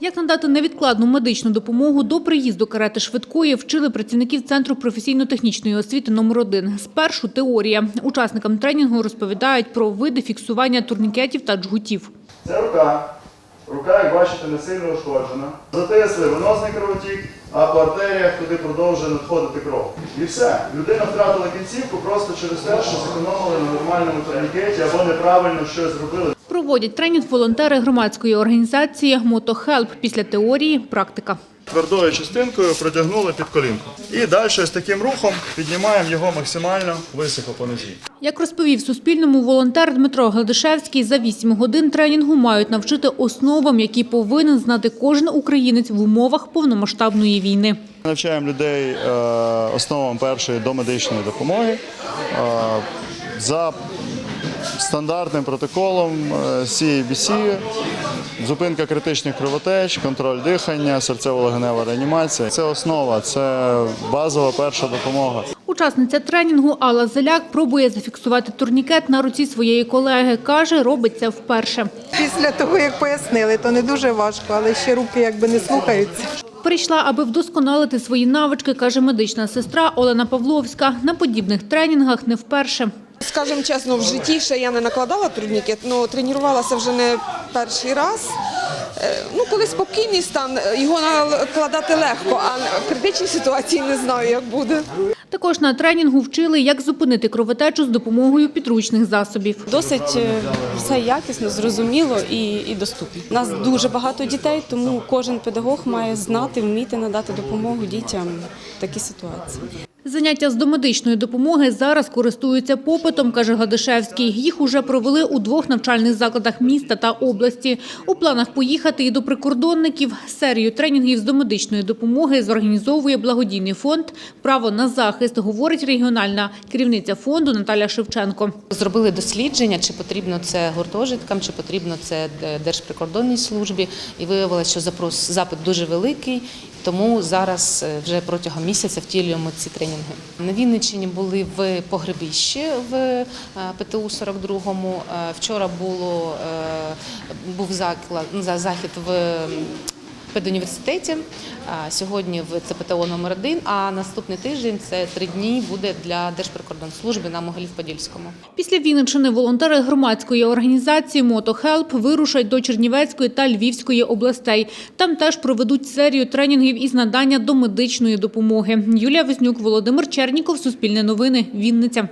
Як надати невідкладну медичну допомогу до приїзду карети швидкої вчили працівників Центру професійно-технічної освіти номер 1 Спершу теорія. Учасникам тренінгу розповідають про види фіксування турнікетів та джгутів. Це рука. Рука, як бачите, не сильно ушкоджена. Затисли венозний кровотік, а по артеріях туди продовжує надходити кров. І все. Людина втратила кінцівку просто через те, що зекономили на нормальному турнікеті або неправильно щось зробили. Проводять тренінг волонтери громадської організації «Мотохелп». Після теорії – практика. Твердою частинкою протягнули під колінку. І далі з таким рухом піднімаємо його максимально високо по нозі. Як розповів Суспільному волонтер Дмитро Гладишевський, за 8 годин тренінгу мають навчити основам, які повинен знати кожен українець в умовах повномасштабної війни. Навчаємо людей е, основам першої домедичної допомоги е, за стандартним протоколом е, CABC, зупинка критичних кровотеч, контроль дихання, серцево-легенева реанімація. Це основа, це базова перша допомога. Учасниця тренінгу Алла Зеляк пробує зафіксувати турнікет на руці своєї колеги. Каже, робить це вперше. Після того, як пояснили, то не дуже важко, але ще руки якби не слухаються. Прийшла, аби вдосконалити свої навички, каже медична сестра Олена Павловська. На подібних тренінгах не вперше. Скажем чесно, в житті ще я не накладала турнікет, але тренувалася вже не перший раз. Е, Ну, коли спокійний стан, е, його накладати легко, а в критичній ситуації не знаю, як буде. Також на тренінгу вчили, як зупинити кровотечу з допомогою підручних засобів. Досить е, все якісно, зрозуміло і, і доступно. У нас дуже багато дітей, тому кожен педагог має знати, вміти надати допомогу дітям в такій ситуації. Заняття з домедичної допомоги зараз користуються попитом, каже Гладишевський. Їх уже провели у двох навчальних закладах міста та області. У планах поїхати і до прикордонників. Серію тренінгів з домедичної допомоги зорганізовує благодійний фонд «Право на захист», говорить регіональна керівниця фонду Наталя Шевченко. Зробили дослідження, чи потрібно це гуртожиткам, чи потрібно це Держприкордонній службі, і виявилося, що запрос запит дуже великий. Тому зараз е, вже протягом місяця втілюємо ці тренінги. На Вінниччині були в погребищі в е, ПТУ 42-му. Е, Вчора було був заклад ну, за- захід в педуніверситеті. Сьогодні в ЦПТО номер 1 а наступний тиждень це три дні буде для Держприкордонслужби на Могилів-Подільському. Після Вінниччини волонтери громадської організації «Мотохелп» вирушать до Чернівецької та Львівської областей. Там теж проведуть серію тренінгів із надання домедичної допомоги. Юлія Вознюк, Володимир Черніков, Суспільне новини, Вінниця.